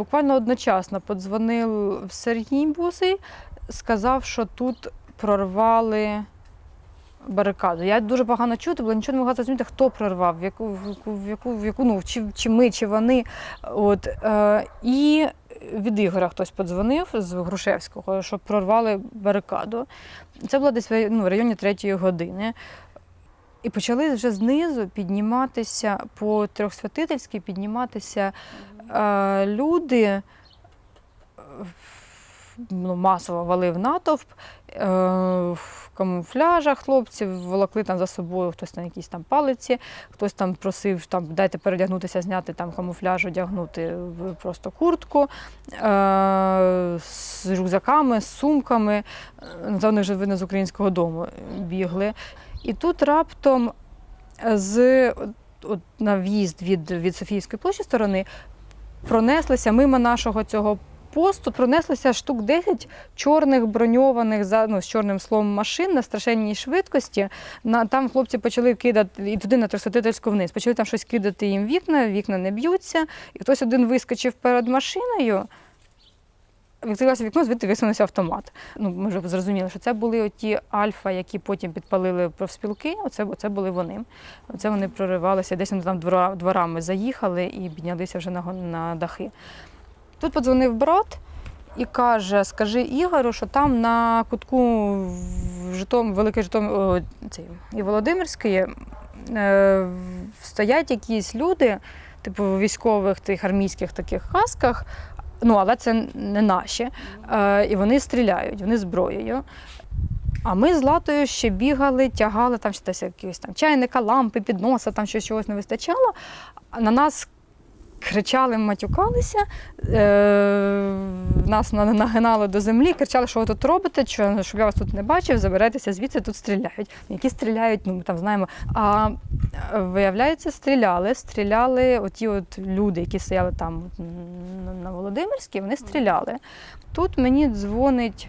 буквально одночасно подзвонив Сергій Бусий, сказав, що тут прорвали барикаду. Я дуже погано чути, бо нічого не могла зрозуміти, хто прорвав, в яку, в яку, в яку, в яку ну, чи, чи ми, чи вони. От, е, і від Ігоря хтось подзвонив з Грушевського, що прорвали барикаду. Це було десь ну, в районі третьої години. І почали вже знизу підніматися по трьохсвятительськи, підніматися люди, е, ну, масово валив натовп, е, в камуфляжах хлопців, волокли там за собою хтось на якісь там палиці, хтось там просив там, дайте передягнутися, зняти там камуфляж, одягнути в просто куртку е, з рюкзаками, з сумками. Е, вони вже видно з українського дому бігли. І тут раптом з от, на в'їзд від, від Софійської площі сторони пронеслися мимо нашого цього посту, пронеслися штук 10 чорних броньованих за ну, з чорним словом машин на страшенній швидкості. На, там хлопці почали кидати і туди на Тростотительську вниз. Почали там щось кидати їм вікна, вікна не б'ються. І хтось один вискочив перед машиною. Відкрилося вікно, звідти висунувся автомат. Ну, ми вже зрозуміли, що це були оті альфа, які потім підпалили профспілки. Оце, оце були вони. Оце вони проривалися, десь вони там двора, дворами заїхали і піднялися вже на, на дахи. Тут подзвонив брат і каже: скажи Ігорю, що там на кутку в Житом, Великий Житом цей, і Володимирської е, стоять якісь люди, типу військових тих армійських таких касках. Ну, але це не наші. Е, і вони стріляють, вони зброєю. А ми з Латою ще бігали, тягали там щось якісь там чайника, лампи, підноса, там щось чогось не вистачало. На нас кричали, матюкалися, е, нас на- нагинали до землі, кричали, що ви тут робите, що, щоб я вас тут не бачив, заберетеся звідси, тут стріляють. Які стріляють, ну ми там знаємо. А е, виявляється, стріляли, стріляли оті от люди, які стояли там на- на Володимирській, вони стріляли. Тут мені дзвонить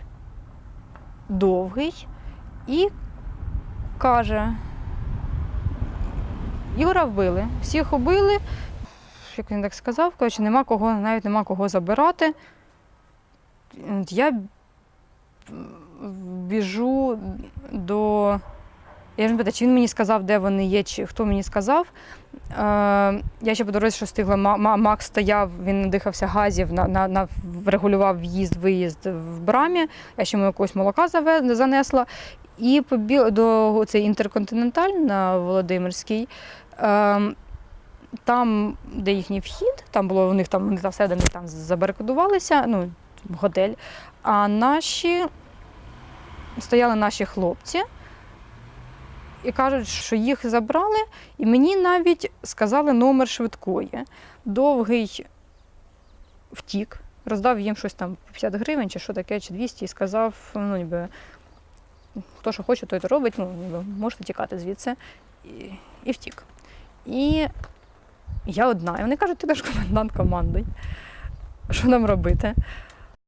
довгий і каже: Юра вбили, всіх убили. Як він так сказав, коротше, нема кого, навіть нема кого забирати. Я біжу до. Я ж не питаю, чи він мені сказав, де вони є, чи хто мені сказав. Е, я ще по дорозі, що встигла, Ма- Ма- Макс стояв, він надихався газів, на, на, на, регулював в'їзд-виїзд в брамі. Я ще йому якогось молока занесла. І побіг до цей інтерконтиненталь на Володимирській. Е, там, де їхній вхід, там було у них там вони там всередині там забарикадувалися, ну, готель. А наші стояли наші хлопці і кажуть, що їх забрали, і мені навіть сказали номер швидкої. Довгий втік, роздав їм щось там 50 гривень, чи що таке, чи 200, і сказав, ну, ніби, хто що хоче, той то робить, ну, можете тікати звідси. І, і втік. І я одна. І вони кажуть, ти наш комендант команди. Що нам робити?